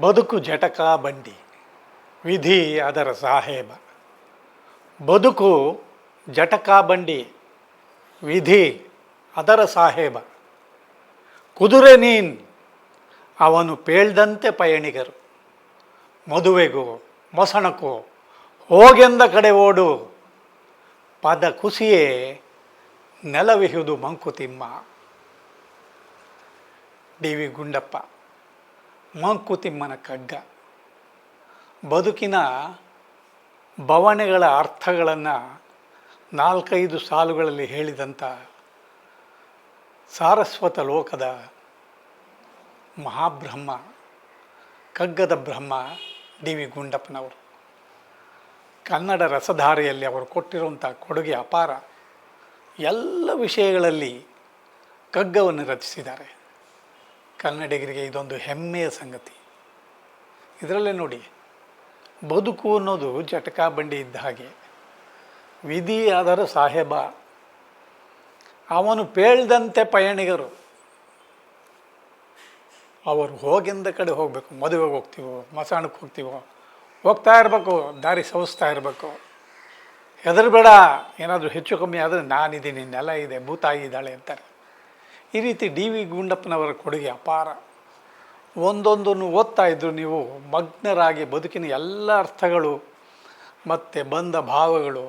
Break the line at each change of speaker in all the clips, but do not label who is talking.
ಬದುಕು ಜಟಕ ಬಂಡಿ, ವಿಧಿ ಅದರ ಸಾಹೇಬ. ಬದುಕು ಜಟಕ ಬಂಡಿ, ವಿಧಿ ಅದರ ಸಾಹೇಬ. ಕುದುರೆ ನೀನ್, ಅವನು ಪೇಳ್ದಂತೆ ಪಯಣಿಗರು. ಮದುವೆಗೂ ಮೊಸಣಕ್ಕೂ ಹೋಗೆಂದ ಕಡೆ ಓಡು. ಪದ ಕುಸಿಯೇ ನೆಲವಿಹುದು ಮಂಕುತಿಮ್ಮ. D V Gundappa. ಮಂಕುತಿಮ್ಮನ ಕಗ್ಗ ಬದುಕಿನ ಬವಣೆಗಳ ಅರ್ಥಗಳನ್ನು ನಾಲ್ಕೈದು ಸಾಲುಗಳಲ್ಲಿ ಹೇಳಿದಂಥ ಸಾರಸ್ವತ ಲೋಕದ ಮಹಾಬ್ರಹ್ಮ ಕಗ್ಗದ ಬ್ರಹ್ಮ ಡಿ ವಿ ಗುಂಡಪ್ಪನವರು. ಕನ್ನಡ ರಸಧಾರೆಯಲ್ಲಿ ಅವರು ಕೊಟ್ಟಿರುವಂಥ ಕೊಡುಗೆ ಅಪಾರ. ಎಲ್ಲ ವಿಷಯಗಳಲ್ಲಿ ಕಗ್ಗವನ್ನು ರಚಿಸಿದ್ದಾರೆ. ಕನ್ನಡಿಗರಿಗೆ ಇದೊಂದು ಹೆಮ್ಮೆಯ ಸಂಗತಿ. ಇದರಲ್ಲೇ ನೋಡಿ, ಬದುಕು ಅನ್ನೋದು ಜಟಕಾ ಬಂಡಿ ಇದ್ದ ಹಾಗೆ. ವಿಧಿ ಆದರ ಸಾಹೇಬ, ಅವನು ಪೇಳ್ದಂತೆ ಪಯಣಿಗರು. ಅವರು ಹೋಗಿಂದ ಕಡೆ ಹೋಗಬೇಕು, ಮದುವೆಗೆ ಹೋಗ್ತೀವೋ, ಮಸಾಣಕ್ಕೆ ಹೋಗ್ತೀವೋ, ಹೋಗ್ತಾ ಇರಬೇಕು, ದಾರಿ ಸವಿಸ್ತಾ ಇರಬೇಕು. ಹೆದರಬೇಡ, ಏನಾದರೂ ಹೆಚ್ಚು ಕಮ್ಮಿ ಆದರೆ ನಾನಿದ್ದೀನಿ, ನೆಲ ಇದೆ, ಭೂತಾಯಿ ಇದ್ದಾಳೆ ಅಂತಾರೆ. ಈ ರೀತಿ ಡಿ ವಿ ಗುಂಡಪ್ಪನವರ ಕೊಡುಗೆ ಅಪಾರ. ಒಂದೊಂದನ್ನು ಓದ್ತಾ ಇದ್ದರು ನೀವು, ಮಗ್ನರಾಗಿ ಬದುಕಿನ ಎಲ್ಲ ಅರ್ಥಗಳು ಮತ್ತು ಬಂದ ಭಾವಗಳು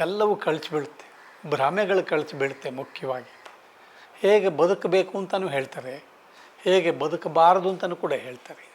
ಎಲ್ಲವೂ ಕಳಿಸ್ಬಿಡುತ್ತೆ ಭ್ರಮೆಗಳು ಕಳಿಸ್ಬಿಡುತ್ತೆ ಮುಖ್ಯವಾಗಿ. ಹೇಗೆ ಬದುಕಬೇಕು ಅಂತಲೂ ಹೇಳ್ತಾರೆ, ಹೇಗೆ ಬದುಕಬಾರದು ಅಂತಲೂ ಕೂಡ ಹೇಳ್ತಾರೆ.